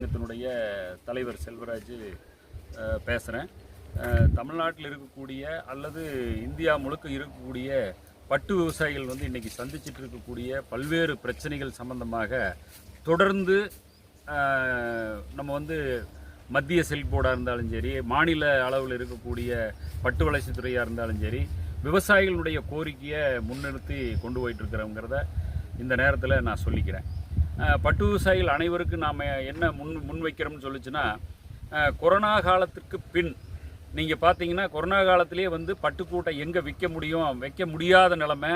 சங்கத்தினுடைய தலைவர் செல்வராஜ் பேசுகிறேன் தமிழ்நாட்டில் இருக்கக்கூடிய அல்லது இந்தியா முழுக்க இருக்கக்கூடிய பட்டு விவசாயிகள் வந்து இன்றைக்கி சந்திச்சிட்டு இருக்கக்கூடிய பல்வேறு பிரச்சனைகள் சம்பந்தமாக தொடர்ந்து நம்ம வந்து மத்திய செல் போர்டாக இருந்தாலும் சரி மாநில அளவில் இருக்கக்கூடிய பட்டு வளர்ச்சித்துறையாக இருந்தாலும் சரி விவசாயிகளுடைய கோரிக்கையை முன்னிறுத்தி கொண்டு போயிட்டு இருக்கிறோங்கிறத இந்த நேரத்தில் நான் சொல்லிக்கிறேன். பட்டு விவசாயிகள் அனைவருக்கும் நாம் என்ன முன் முன்வைக்கிறோம்னு சொல்லிச்சுன்னா கொரோனா காலத்துக்கு பின் நீங்கள் பார்த்தீங்கன்னா கொரோனா காலத்திலே வந்து பட்டுக்கூட்டை எங்கே விற்க முடியும் வைக்க முடியாத நிலமை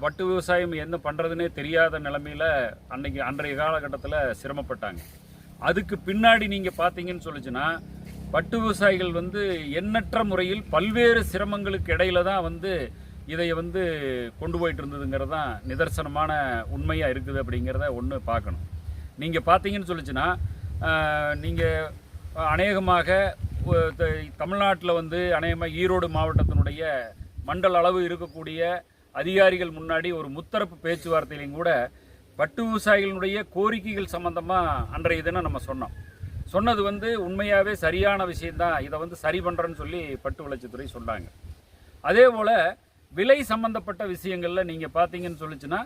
பட்டு விவசாயம் என்ன பண்ணுறதுனே தெரியாத நிலமையில அன்றைக்கி அன்றைய காலகட்டத்தில் சிரமப்பட்டாங்க. அதுக்கு பின்னாடி நீங்கள் பார்த்தீங்கன்னு சொல்லிச்சுன்னா பட்டு விவசாயிகள் வந்து எண்ணற்ற முறையில் பல்வேறு சிரமங்களுக்கு இடையில தான் வந்து இதை வந்து கொண்டு போயிட்டு இருந்ததுங்கிறது தான் நிதர்சனமான உண்மையாக இருக்குது அப்படிங்கிறத ஒன்று பார்க்கணும். நீங்கள் பார்த்தீங்கன்னு சொல்லிச்சுன்னா நீங்கள் அநேகமாக தமிழ்நாட்டில் வந்து அநேகமாக ஈரோடு மாவட்டத்தினுடைய மண்டல அளவு இருக்கக்கூடிய அதிகாரிகள் முன்னாடி ஒரு முத்தரப்பு பேச்சுவார்த்தையிலையும் கூட பட்டு விவசாயிகளுடைய கோரிக்கைகள் சம்பந்தமாக அன்றைய தினம் நம்ம சொன்னோம். சொன்னது வந்து உண்மையாகவே சரியான விஷயந்தான் இதை வந்து சரி பண்ணுறேன்னு சொல்லி பட்டு வளர்ச்சித்துறை சொன்னாங்க. அதே போல் விலை சம்பந்தப்பட்ட விஷயங்களில் நீங்கள் பார்த்தீங்கன்னு சொல்லிச்சுன்னா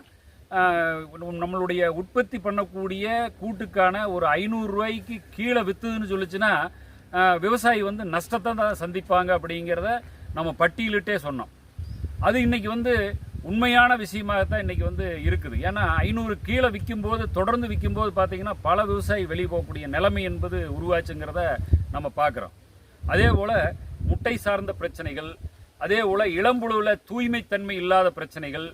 நம்மளுடைய உற்பத்தி பண்ணக்கூடிய கூட்டுக்கான ஒரு ஐநூறுரூவாய்க்கு கீழே விற்றுதுன்னு சொல்லிச்சுன்னா விவசாயி வந்து நஷ்டத்தை தான் சந்திப்பாங்க அப்படிங்கிறத நம்ம பட்டியலிட்டே சொன்னோம். அது இன்றைக்கி வந்து உண்மையான விஷயமாக தான் வந்து இருக்குது. ஏன்னா ஐநூறு கீழே விற்கும்போது தொடர்ந்து விற்கும்போது பார்த்திங்கன்னா பல விவசாயி வெளியே போகக்கூடிய நிலைமை என்பது உருவாச்சுங்கிறத நம்ம பார்க்குறோம் அதே போல் முட்டை சார்ந்த பிரச்சனைகள் அதே போல் இளம்புழுவில் தூய்மைத்தன்மை இல்லாத பிரச்சனைகள்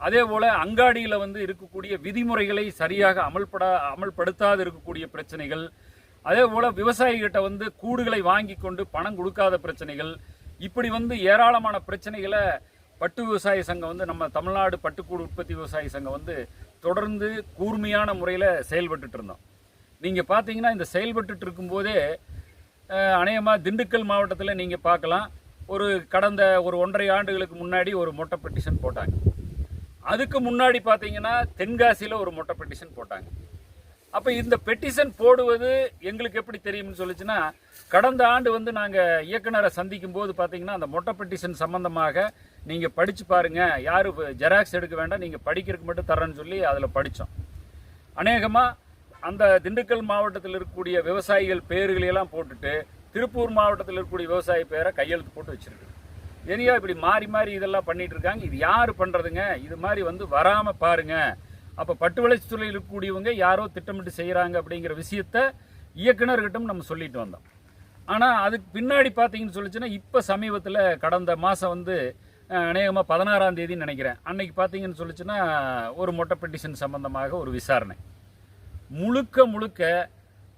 அதே போல் அங்காடியில் வந்து இருக்கக்கூடிய விதிமுறைகளை சரியாக அமல்பட அமல்படுத்தாது இருக்கக்கூடிய பிரச்சனைகள் அதே போல் விவசாயிகிட்ட வந்து கூடுகளை வாங்கி கொண்டு பணம் கொடுக்காத பிரச்சனைகள் இப்படி வந்து ஏராளமான பிரச்சனைகளை பட்டு விவசாய சங்கம் வந்து நம்ம தமிழ்நாடு பட்டுக்கூடு உற்பத்தி விவசாய சங்கம் வந்து தொடர்ந்து கூர்மையான முறையில் செயல்பட்டுட்டு இருந்தோம். நீங்கள் பார்த்தீங்கன்னா இந்த செயல்பட்டுட்டு இருக்கும்போதே அநேகமாக திண்டுக்கல் மாவட்டத்தில் நீங்கள் பார்க்கலாம். ஒரு கடந்த ஒரு ஒன்றரை ஆண்டுகளுக்கு முன்னாடி ஒரு மொட்டை பெட்டிஷன் போட்டாங்க. அதுக்கு முன்னாடி பார்த்தீங்கன்னா தென்காசியில் ஒரு மொட்டை பெட்டிஷன் போட்டாங்க. அப்போ இந்த பெட்டிஷன் போடுவது எங்களுக்கு எப்படி தெரியும்னு சொல்லிச்சுன்னா கடந்த ஆண்டு வந்து நாங்கள் இயக்குனரை சந்திக்கும் போது பார்த்தீங்கன்னா அந்த மொட்டை பெட்டிஷன் சம்மந்தமாக நீங்கள் படித்து பாருங்கள் யார் ஜெராக்ஸ் எடுக்க வேண்டாம் நீங்கள் படிக்கிறதுக்கு மட்டும் தரேன்னு சொல்லி அதில் படித்தோம் அநேகமாக அந்த திண்டுக்கல் மாவட்டத்தில் இருக்கக்கூடிய விவசாயிகள் பேர்களையெல்லாம் போட்டுட்டு திருப்பூர் மாவட்டத்தில் இருக்கக்கூடிய விவசாய பேரை கையெழுத்து போட்டு வச்சிருக்கு. இனியா இப்படி மாறி மாறி இதெல்லாம் பண்ணிட்டு இருக்காங்க. இது யார் பண்ணுறதுங்க இது மாதிரி வந்து வராமல் பாருங்க. அப்போ பட்டு வளர்ச்சித்துறையில் இருக்கக்கூடியவங்க யாரோ திட்டமிட்டு செய்கிறாங்க அப்படிங்கிற விஷயத்த இயக்குனர்கிட்டும் நம்ம சொல்லிட்டு வந்தோம். ஆனால் அதுக்கு பின்னாடி பார்த்தீங்கன்னு சொல்லிச்சுன்னா இப்போ சமீபத்தில் கடந்த மாதம் வந்து அநேகமாக பதினாறாம் தேதின்னு நினைக்கிறேன். அன்னைக்கு பார்த்தீங்கன்னு சொல்லிச்சுன்னா ஒரு மொட்டை பெட்டிஷன் சம்பந்தமாக ஒரு விசாரணை. முழுக்க முழுக்க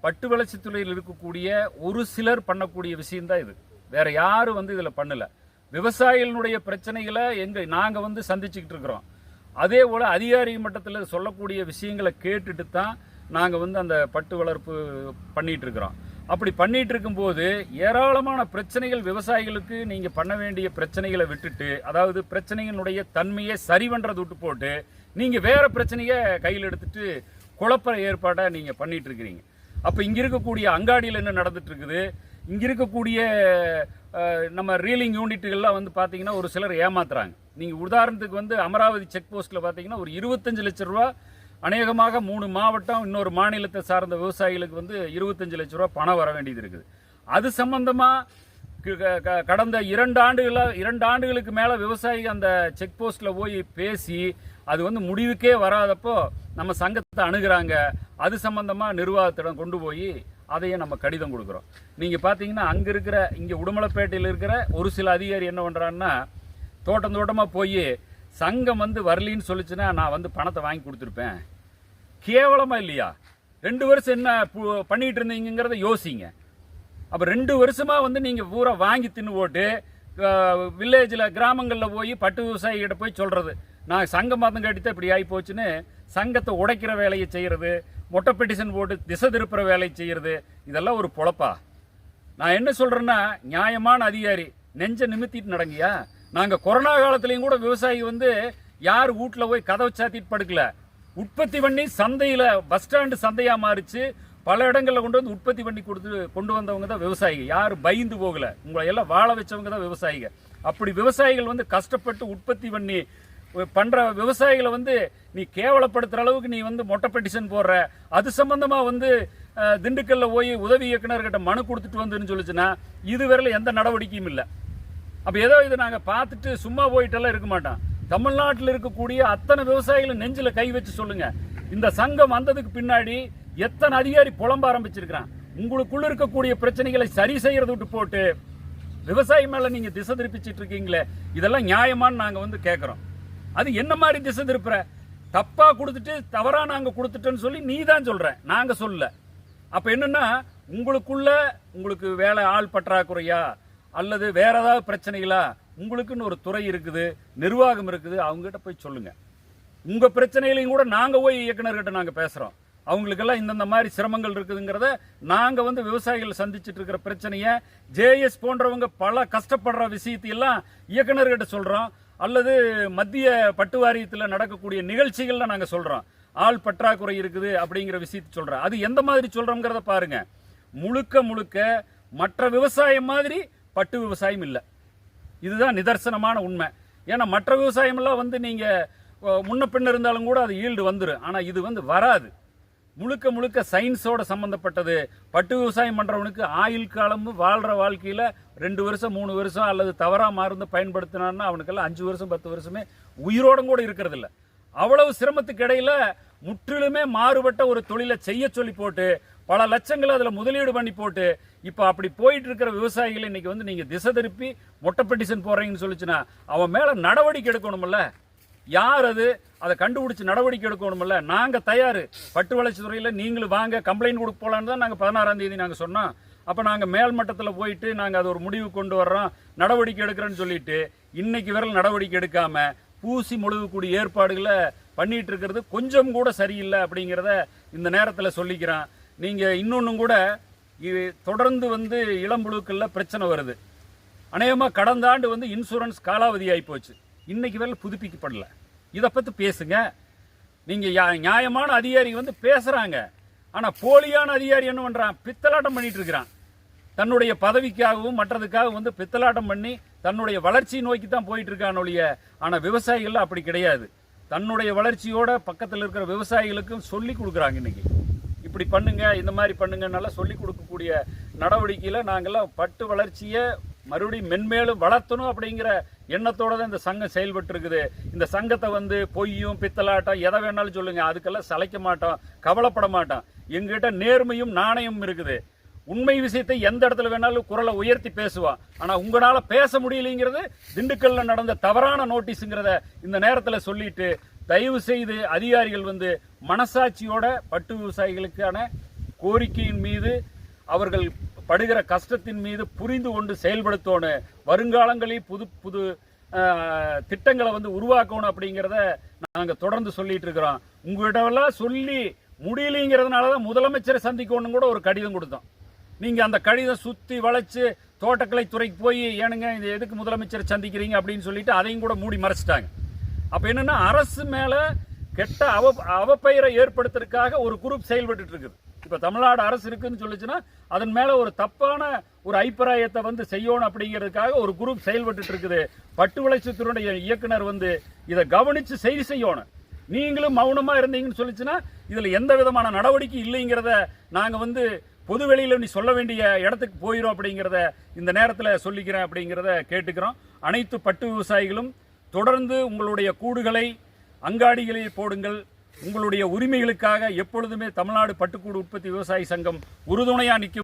பட்டு வளர்ச்சி துறையில் இருக்கக்கூடிய ஒரு சிலர் பண்ணக்கூடிய விஷயம்தான் இது. வேற யாரும் வந்து இதில் பண்ணல. விவசாயிகளுடைய பிரச்சனைகளை எங்கள் நாங்கள் வந்து சந்திச்சுக்கிட்டு இருக்கிறோம். அதே போல் அதிகாரி மட்டத்தில் சொல்லக்கூடிய விஷயங்களை கேட்டுட்டு தான் நாங்கள் வந்து அந்த பட்டு வளர்ப்பு பண்ணிகிட்டு இருக்கிறோம். அப்படி பண்ணிட்டு இருக்கும்போது ஏராளமான பிரச்சனைகள் விவசாயிகளுக்கு நீங்கள் பண்ண வேண்டிய பிரச்சனைகளை விட்டுட்டு அதாவது பிரச்சனைகளுடைய தன்மையை சரி பண்ணுறது விட்டு போட்டு நீங்கள் வேறு பிரச்சனையை கையில் எடுத்துட்டு குழப்ப ஏற்பாடாக நீங்கள் பண்ணிகிட்டு இருக்கிறீங்க. அப்போ இங்கே இருக்கக்கூடிய அங்காடியில் என்ன நடந்துட்டு இருக்குது இங்கே இருக்கக்கூடிய நம்ம ரீலிங் யூனிட்டுகள்லாம் வந்து பார்த்தீங்கன்னா ஒரு சிலர் ஏமாத்துறாங்க. நீங்கள் உதாரணத்துக்கு வந்து அமராவதி செக் போஸ்ட்டில் பார்த்தீங்கன்னா ஒரு இருபத்தஞ்சு லட்சம் ரூபா அநேகமாக மூணு மாவட்டம் இன்னொரு மாநிலத்தை சார்ந்த விவசாயிகளுக்கு வந்து இருபத்தஞ்சு லட்ச ரூபா பணம் வர வேண்டியது இருக்குது. அது சம்பந்தமாக க- கடந்த இரண்டு ஆண்டுகளாக இரண்டு ஆண்டுகளுக்கு மேலே விவசாயி அந்த செக் போஸ்ட்டில் போய் பேசி அது வந்து முடிவுக்கே வராதப்போ நம்ம சங்கத்தை அணுகிறாங்க அது சம்மந்தமாக நிர்வாகத்திடம் கொண்டு போய் அதையே நம்ம கடிதம் கொடுக்குறோம். நீங்கள் பார்த்தீங்கன்னா அங்கே இருக்கிற இங்கே உடுமலைப்பேட்டையில் இருக்கிற ஒரு சில அதிகாரி என்ன பண்றாங்கன்னா தோட்டம் தோட்டமாக போய் சங்கம் வந்து வரலின்னு சொல்லிச்சுன்னா நான் வந்து பணத்தை வாங்கி கொடுத்துருப்பேன். கேவலமாக இல்லையா? ரெண்டு வருஷம் என்ன பண்ணிகிட்டு இருந்தீங்கிறத யோசிங்க. அப்போ ரெண்டு வருஷமாக வந்து நீங்கள் பூரா வாங்கி தின்னு போட்டு வில்லேஜில் கிராமங்களில் போய் பட்டு விவசாயிகிட்ட போய் சொல்கிறது நான் சங்கம் மதம் கட்டித்தான் இப்படி ஆகி போச்சுன்னு சங்கத்தை உடைக்கிற வேலையை செய்கிறது மொட்டை பெட்டிஷன் போட்டு திசை திருப்புற வேலையை செய்கிறது இதெல்லாம் ஒரு பொழப்பா? நான் என்ன சொல்கிறேன்னா நியாயமான அதிகாரி நெஞ்ச நிமித்திட்டு நடங்கியா நாங்கள் கொரோனா காலத்துலேயும் கூட விவசாயி வந்து யார் வீட்டில் போய் கதவை சாத்திட்டு படுக்கல. உற்பத்தி பண்ணி சந்தையில் பஸ் ஸ்டாண்டு சந்தையாக மாறிச்சு. பல இடங்களில் கொண்டு வந்து உற்பத்தி பண்ணி கொடுத்து கொண்டு வந்தவங்க தான் விவசாயிகள். யாரும் பயந்து போகல. உங்களை எல்லாம் வாழ வச்சவங்க தான் விவசாயிகள். அப்படி விவசாயிகள் வந்து கஷ்டப்பட்டு உற்பத்தி பண்ணி பண்ணுற விவசாயிகளை வந்து நீ கேவலப்படுத்துகிற அளவுக்கு நீ வந்து மொட்டை பெட்டிஷன் போடுற. அது சம்மந்தமாக வந்து திண்டுக்கல்ல போய் உதவி இயக்குனர்கிட்ட மனு கொடுத்துட்டு வந்துன்னு சொல்லிச்சுன்னா இதுவரையில் எந்த நடவடிக்கையும் இல்லை. அப்போ ஏதோ இது நாங்கள் பார்த்துட்டு சும்மா போயிட்டெல்லாம் இருக்க மாட்டோம். தமிழ்நாட்டில் இருக்கக்கூடிய அத்தனை விவசாயிகளும் நெஞ்சில் கை வச்சு சொல்லுங்கள் இந்த சங்கம் வந்ததுக்கு பின்னாடி எத்தனை அதிகாரி புலம்ப ஆரம்பிச்சிருக்கிறான்? உங்களுக்குள்ள இருக்கக்கூடிய பிரச்சனைகளை சரி செய்யறது விட்டு போட்டு விவசாயி மேல நீங்க திசை திருப்பிச்சிட்டு இருக்கீங்களே இதெல்லாம் நியாயமான்னு நாங்க வந்து கேட்கறோம் அது என்ன மாதிரி திசை திருப்புற? தப்பா கொடுத்துட்டு தவறா நாங்க கொடுத்துட்டோன்னு சொல்லி நீ தான் சொல்ற நாங்க சொல்லல. அப்ப என்னன்னா உங்களுக்குள்ள உங்களுக்கு வேலை ஆள் பற்றாக்குறையா? அல்லது வேற ஏதாவது பிரச்சனைகளா? உங்களுக்குன்னு ஒரு துறை இருக்குது நிர்வாகம் இருக்குது அவங்ககிட்ட போய் சொல்லுங்க. உங்க பிரச்சனைகளையும் கூட நாங்க போய் இயக்குனர்கிட்ட நாங்க பேசுறோம். அவங்களுக்கெல்லாம் இந்தந்த மாதிரி சிரமங்கள் இருக்குதுங்கிறத நாங்கள் வந்து விவசாயிகள் சந்திச்சிட்டு இருக்கிற பிரச்சனையை ஜேஎஸ் போன்றவங்க பல கஷ்டப்படுற விஷயத்தையெல்லாம் இயக்குனர்கிட்ட சொல்கிறோம் அல்லது மத்திய பட்டு வாரியத்தில் நடக்கக்கூடிய நிகழ்ச்சிகள்லாம் நாங்கள் சொல்கிறோம் ஆள் பற்றாக்குறை இருக்குது அப்படிங்கிற விஷயத்தை சொல்கிறோம் அது எந்த மாதிரி சொல்கிறோங்கிறத பாருங்க. முழுக்க முழுக்க மற்ற விவசாயம் மாதிரி பட்டு விவசாயம் இல்லை. இதுதான் நிதர்சனமான உண்மை. ஏன்னா மற்ற விவசாயமெல்லாம் வந்து நீங்கள் முன்ன பின்ன இருந்தாலும் கூட அது ஈல்டு வந்துடும் ஆனால் இது வந்து வராது. முழுக்க முழுக்க சயின்ஸோட சம்பந்தப்பட்டது. பட்டு விவசாயம் பண்ணுறவனுக்கு ஆயுள் காலமும் வாழ்கிற வாழ்க்கையில் ரெண்டு வருஷம் மூணு வருஷம் அல்லது தவறாக மருந்து பயன்படுத்தினான்னா அவனுக்கெல்லாம் அஞ்சு வருஷம் பத்து வருஷமே உயிரோடும் கூட இருக்கிறதில்ல. அவ்வளவு சிரமத்துக்கு இடையில முற்றிலுமே மாறுபட்ட ஒரு தொழிலை செய்ய சொல்லி போட்டு பல லட்சங்களை அதில் முதலீடு பண்ணி போட்டு இப்போ அப்படி போயிட்டு இருக்கிற விவசாயிகளை இன்னைக்கு வந்து நீங்கள் திசை திருப்பி மொட்டை பெட்டிஷன் போடுறீங்கன்னு சொல்லிச்சுன்னா அவன் மேலே நடவடிக்கை எடுக்கணும்ல? யார் அது? அதை கண்டுபிடிச்சி நடவடிக்கை எடுக்கணும்ல நாங்கள் தயார். பட்டு வளர்ச்சி துறையில் நீங்களும் வாங்க கம்ப்ளைண்ட் கொடுக்க போகலான்னு தான் நாங்கள் பதினாறாம் தேதி நாங்கள் சொன்னோம். அப்போ நாங்கள் மேல்மட்டத்தில் போயிட்டு நாங்கள் அது ஒரு முடிவு கொண்டு வர்றோம். நடவடிக்கை எடுக்கிறோன்னு சொல்லிட்டு இன்னைக்கு விரல் நடவடிக்கை எடுக்காமல் பூசி முழுகக்கூடிய ஏற்பாடுகளை பண்ணிட்டு இருக்கிறது கொஞ்சம் கூட சரியில்லை அப்படிங்கிறத இந்த நேரத்தில் சொல்லிக்கிறேன். நீங்கள் இன்னொன்றும் கூட இது தொடர்ந்து வந்து இளம்புழுக்களில் பிரச்சனை வருது. அநேகமாக கடந்த ஆண்டு வந்து இன்சூரன்ஸ் காலாவதி ஆகி இன்றைக்கு வரையில் புதுப்பிக்கப்படலை. இதை பற்றி பேசுங்க. நீங்கள் நியாயமான அதிகாரி வந்து பேசுகிறாங்க ஆனால் போலியான அதிகாரி என்ன பண்ணுறான் பித்தலாட்டம் பண்ணிட்டு இருக்கிறான். தன்னுடைய பதவிக்காகவும் மற்றதுக்காகவும் வந்து பித்தலாட்டம் பண்ணி தன்னுடைய வளர்ச்சியை நோக்கி தான் போயிட்டு இருக்கான் ஒழிய ஆனால் விவசாயிகள் அப்படி கிடையாது. தன்னுடைய வளர்ச்சியோட பக்கத்தில் இருக்கிற விவசாயிகளுக்கும் சொல்லி கொடுக்குறாங்க இன்னைக்கு. இப்படி பண்ணுங்க இந்த மாதிரி பண்ணுங்கன்னால சொல்லி கொடுக்கக்கூடிய நடவடிக்கையில் நாங்கெல்லாம் பட்டு வளர்ச்சியை மறுபடியும் மென்மேலும் வளர்த்தணும் அப்படிங்கிற எண்ணத்தோட தான் இந்த சங்கம் செயல்பட்டு இருக்குது இந்த சங்கத்தை வந்து பொய்யும் பித்தலாட்டம் எதை வேணாலும் சொல்லுங்க. அதுக்கெல்லாம் சளைக்க மாட்டோம் கவலைப்பட மாட்டோம். எங்கிட்ட நேர்மையும் நாணயமும் இருக்குது. உண்மை விஷயத்தை எந்த இடத்துல வேணாலும் குரலை உயர்த்தி பேசுவான் ஆனால் உங்களால் பேச முடியலைங்கிறது திண்டுக்கல்ல நடந்த தவறான நோட்டீஸுங்கிறத இந்த நேரத்தில் சொல்லிட்டு தயவு செய்து அதிகாரிகள் வந்து மனசாட்சியோட பட்டு விவசாயிகளுக்கான கோரிக்கையின் மீது அவர்கள் படுகிற கஷ்டத்தின் மீது புரிந்து கொண்டு செயல்படுத்தணும் வருங்காலங்களில் புது புது திட்டங்களை வந்து உருவாக்கணும் அப்படிங்கிறத நாங்கள் தொடர்ந்து சொல்லிட்டு இருக்கிறோம். உங்ககிட்டவெல்லாம் சொல்லி முடியலைங்கிறதுனால தான் முதலமைச்சரை சந்திக்கணும் கூட ஒரு கடிதம் கொடுத்தோம். நீங்கள் அந்த கடிதம் சுற்றி வளைச்சு தோட்டக்கலை துறைக்கு போய் ஏனுங்க இது எதுக்கு முதலமைச்சர் சந்திக்கிறீங்க அப்படின்னு சொல்லிட்டு அதையும் கூட மூடி மறைச்சிட்டாங்க. அப்போ என்னென்னா அரசு மேலே கெட்ட அவ அவப்பெயரை ஏற்படுத்துறதுக்காக ஒரு குரூப் செயல்பட்டு இருக்குது. இப்போ தமிழ்நாடு அரசு இருக்குன்னு சொல்லுச்சுன்னா அதன் மேலே ஒரு தப்பான ஒரு அபிப்பிராயத்தை வந்து செய்யணும் அப்படிங்கிறதுக்காக ஒரு குரூப் செயல்பட்டு இருக்குது. பட்டு வளர்ச்சித்துறையுடைய இயக்குனர் வந்து இதை கவனித்து செய்தி செய்யணும். நீங்களும் மௌனமாக இருந்தீங்கன்னு சொல்லிச்சுன்னா இதில் எந்த விதமான நடவடிக்கை இல்லைங்கிறத நாங்கள் வந்து பொது வெளியில் நீ சொல்ல வேண்டிய இடத்துக்கு போயிடும் அப்படிங்கிறத இந்த நேரத்தில் சொல்லிக்கிறேன் அப்படிங்கிறத கேட்டுக்கிறோம். அனைத்து பட்டு விவசாயிகளும் தொடர்ந்து உங்களுடைய கூடுகளை அங்காடிகளில் போடுங்கள். உங்களுடைய உரிமைகளுக்காக எப்பொழுதுமே தமிழ்நாடு பட்டுக்கூடு உற்பத்தி விவசாயி சங்கம் உறுதுணையா நிற்கும்